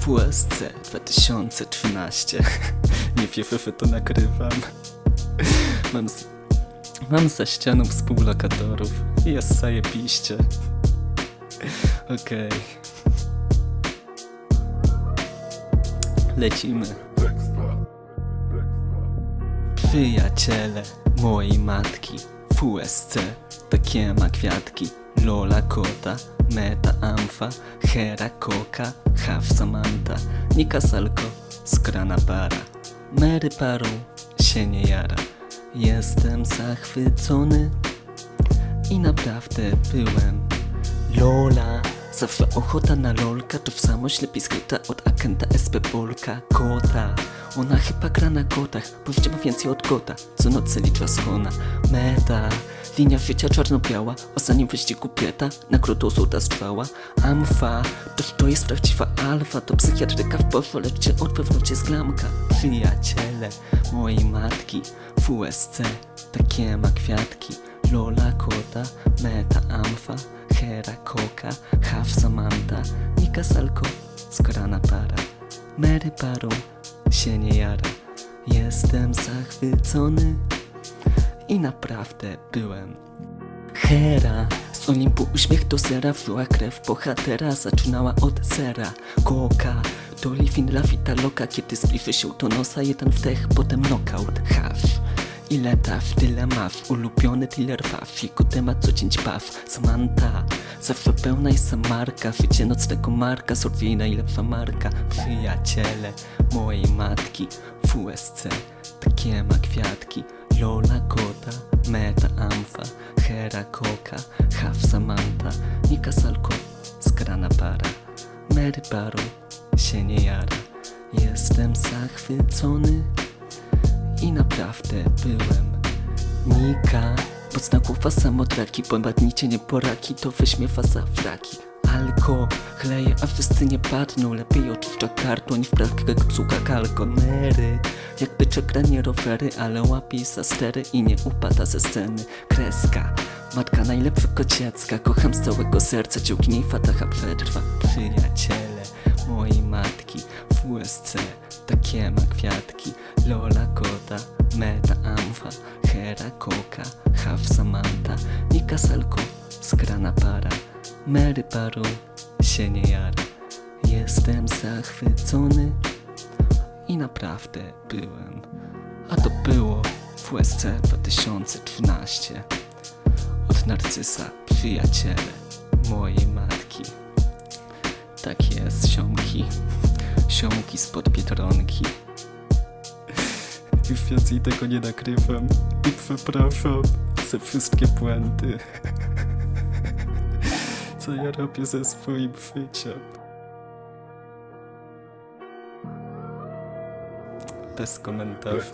WSC 2013. Nie fiefefy to nagrywam. Mam, z... Mam za ścianą współlokatorów i jest zajebiście. Okej. Lecimy. Przyjaciele mojej matki WSC Takie ma kwiatki Lola kota Meta amfa Hera koka Haw Samanta Nika salko Skrana para Mary parą się nie jara. Jestem zachwycony I naprawdę byłem. Lola Zawsze ochota na lolka To w samość lepiej skryta od agenta SP Polka. Kota Ona chyba gra na kotach Powiedziała więcej od kota. Co nocy liczba schona Meta. Linia życia czarno-biała Ostatnim wyścigu pieta Na krótko złota strwała Amfa To to jest prawdziwa alfa To psychiatryka w Boże Lecz cię od wewnątrz jest glamka. Przyjaciele Mojej matki WSC Takie ma kwiatki. Lola kota, meta amfa, hera koka, haw samanta, nika salko, skrana para, Mary parą się nie jara. Jestem zachwycony i naprawdę byłem. Hera z Olimpu uśmiech do sera Wzięła krew bohatera Zaczynała od zera Koka to Livin Lafita Loka Kiedy zbliży się do nosa Jeden wdech, potem knockout Haw Ile taf, tyle maw Ulubiony tiller faw Jego temat co dzień baw Samantha. Zawsze pełna jest samarka. Wycie nocnego marka Sorwie najlepsza marka. Przyjaciele mojej matki WSC Takie ma kwiatki. Lola kota Meta amfa Hera koka Haw Samanta Nika salko Skrana para. Mary parą się nie jara. Jestem zachwycony i naprawdę byłem. Nika. Mocna głowa samotraki Bombardnicie nie poraki To wyśmiewa za fraki. Alko. Chleje, a wszyscy nie padną. Lepiej oczyszcza karton w prawkę cuka kalko Mary Jakby czekra nie rowery Ale łapie za stery i nie upada ze sceny. Kreska. Matka najlepszego dziecka Kocham z całego serca. Ciągi niej fatacha przetrwa Przyjaciele mojej matki WSC takie ma kwiatki. Lola kota, meta amfa Hera koka, haw samanta. Nika salko, skrana para. Mary parą się nie jara. Jestem zachwycony. I naprawdę byłem. A to było w USC 2013 Od Narcysa, przyjaciele mojej matki. Tak jest, siomki Siomki spod Biedronki. Już więcej tego nie nagrywam. I przepraszam za wszystkie błędy Co ja robię ze swoim życiem. Bez komentarza.